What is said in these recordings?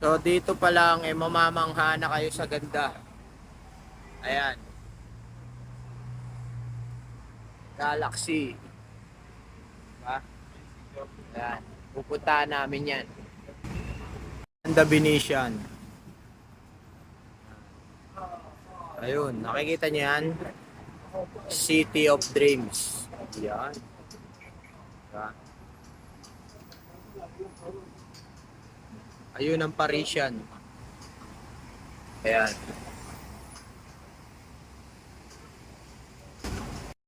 So dito pa lang eh mamamangha na kayo sa ganda. Ayan. Galaxy. Diba? Ayan. Pupuntahan namin yan. The Venetian. Ayun, nakikita niyo yan? City of Dreams. Yan. Diba? Ayun ang Parisian. Ayan.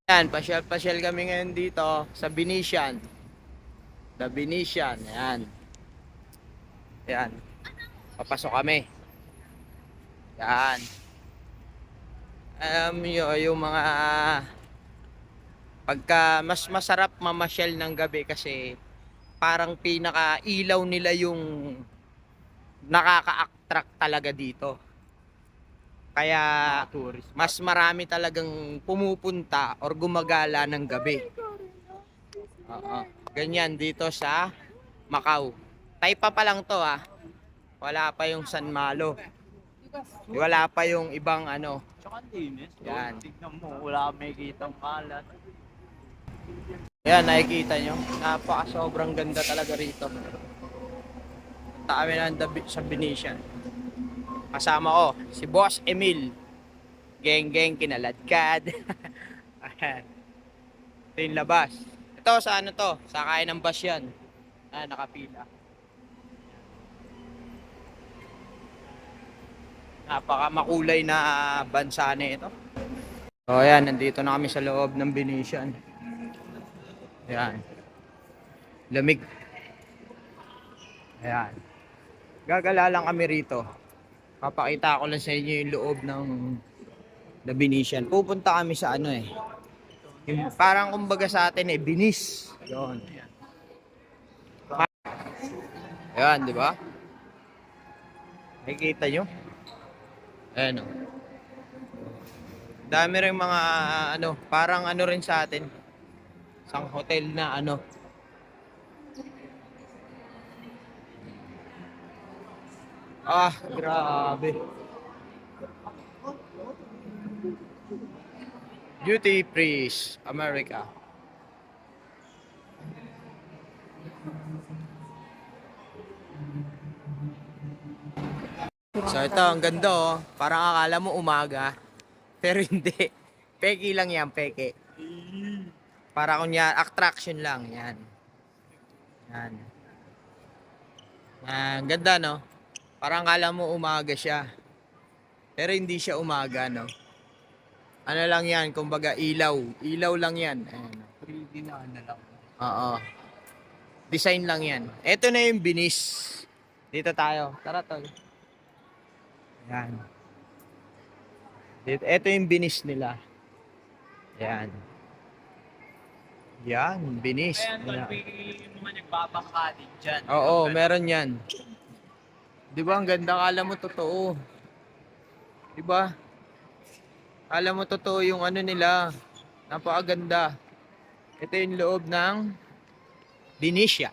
Ayan, pasyal-pasyal kami ngayon dito sa Venetian. The Venetian. Ayan. Ayan. Papasok kami. Ayan. Um, yung, yung mga pagka mas masarap mamasyal ng gabi kasi parang pinaka ilaw nila yung nakaka-attract talaga dito. Kaya mas marami talagang pumupunta or gumagala ng gabi. Oo. Ganyan dito sa Macau. Taypa pa lang to ah. Wala pa yung San Malo. Wala pa yung ibang ano. Tsaka linis. Yan. Yan. Tignan mo, wala may kitang kalat. Yan, nakikita nyo. Napaka sobrang ganda talaga rito. Punta kami ng sa Venetian. Kasama ko, si Boss Emil. Geng geng kinaladkad. Ayan. Ito yung labas. Ito sa ano to? Sa kain ng bus yan. Ah, nakapila. Napaka makulay na bansa na ito. So ayan, nandito na kami sa loob ng Venetian. Ayan. Lamig. Ayan. Gagala lang kami rito. Papakita ko lang sa inyo yung loob ng The Venetian. Pupunta kami sa ano eh. Yung parang kumbaga sa atin eh, Binis. Yun. Ayan. Di ba? Nakikita nyo? Ayan o. Dami rin mga ano, parang ano rin sa atin. Isang hotel na ano. Ah, grabe. Duty Free America. So ito, ang ganda oh. Parang akala mo umaga. Pero hindi. Peke lang yan, peke. Para kunya attraction lang, yan. Yan. Ang ganda, no? Parang akala mo umaga siya. Pero hindi siya umaga, no? Ano lang yan, kumbaga ilaw. Ilaw lang yan. Ayan. 3D na ano lang. Oo. Design lang yan. Ito na yung binis. Dito tayo. Tara, tol. Yan. Dito, ito yung binis nila. Yan. Yan, binis. Kaya tol, may mga nagbabangka din dyan. Oo, meron yan. Di ba, ang ganda. Kala mo totoo. Di ba? Kala mo totoo yung ano nila. Napakaganda. Ito yung loob ng Benicia.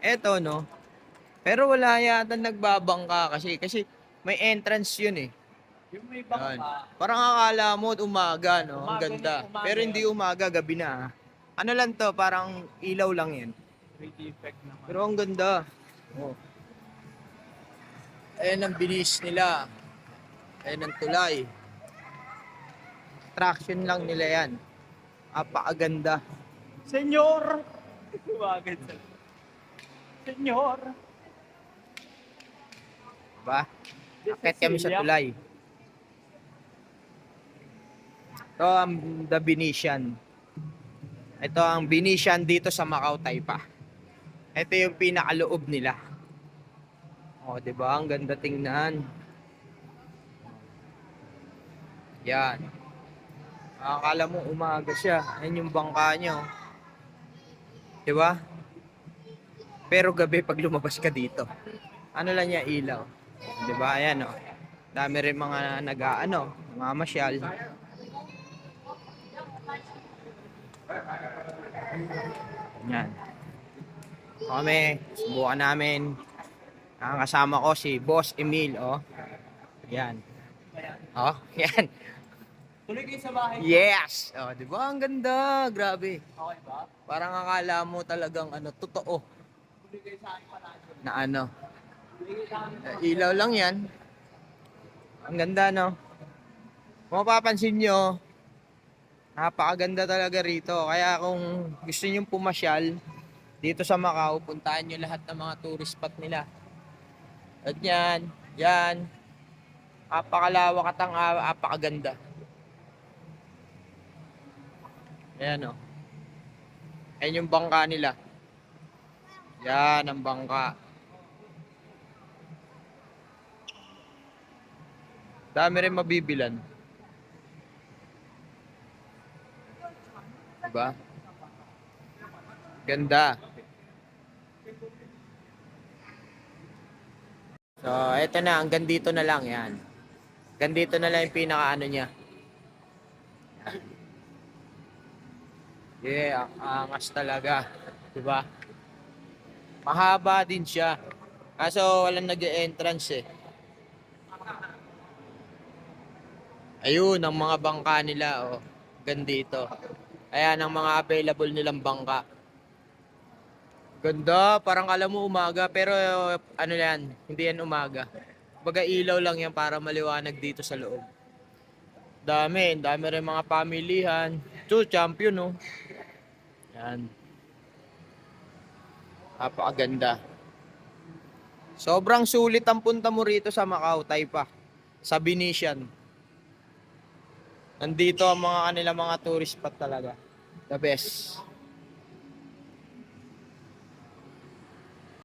Eto, no? Pero wala yata nagbabangka kasi. Kasi may entrance yun eh. Yung may Yan. bangka, Parang akala mo umaga, no? Ang Umaga ganda. na, umaga Pero hindi umaga, gabi na. ah. Ano lang to, parang ilaw lang yan. 3D effect naman. Pero ang ganda. Oh. Ayan ang bilis nila. Ayan ang tulay. Traction lang nila yan. Apakaganda. Senyor! Tuwagan sa... Senyor! Diba? Akit kami sa tulay. Ito ang The Venetian. Ito ang Venetian dito sa Macau, Taipa. Ito yung pinakaloob nila. Oh, 'di ba? Ang ganda tingnan. Yan. Akala mo umaga siya. Ayan yung bangka niya. oh. 'Di ba? Pero gabi pag lumabas ka dito. Ano lang niya ilaw. 'Di ba? Ayan oh. Dami rin mga nag-aano, mga masyal. Yan. Kami, subukan namin. Ang kasama ko si Boss Emil, oh. Yan. Oh, yan. Tuloy kayo sa bahay. Yes! Oh, di ba? Ang ganda. Grabe. Okay ba? Parang akala mo talagang ano, totoo Tuloy kayo sa akin palagi. na ano. Eh, Ilaw lang yan. Ang ganda, no? Kung mapapansin nyo, napakaganda talaga rito. Kaya kung gusto nyo pumasyal dito sa Macau, puntahan nyo lahat ng mga tourist spot nila. At yan. Napakalawak at ang napakaganda. Ayan, oh. Ayan yung bangka nila. Yan ang bangka. Dami rin mabibilan. Diba? Ganda. So, eto na. Hanggang dito na lang. Yan. Hanggang dito na lang yung pinaka-ano niya. Yeah, ang angas talaga. Diba? Mahaba din siya. Kaso walang nag-entrance eh. Ayun, ang mga bangka nila, oh. Gandito. Ayan, ang mga available nilang bangka. Ganda, parang alam mo umaga, pero ano yan, hindi yan umaga. Baga ilaw lang yan para maliwanag dito sa loob. Dami, dami rin mga pamilihan. Ito, champion, oh. Yan. Napakaganda. Sobrang sulit ang punta mo rito sa Macau, Taipa. Sa Venetian. Nandito ang mga kanila mga tourist spot talaga. The best.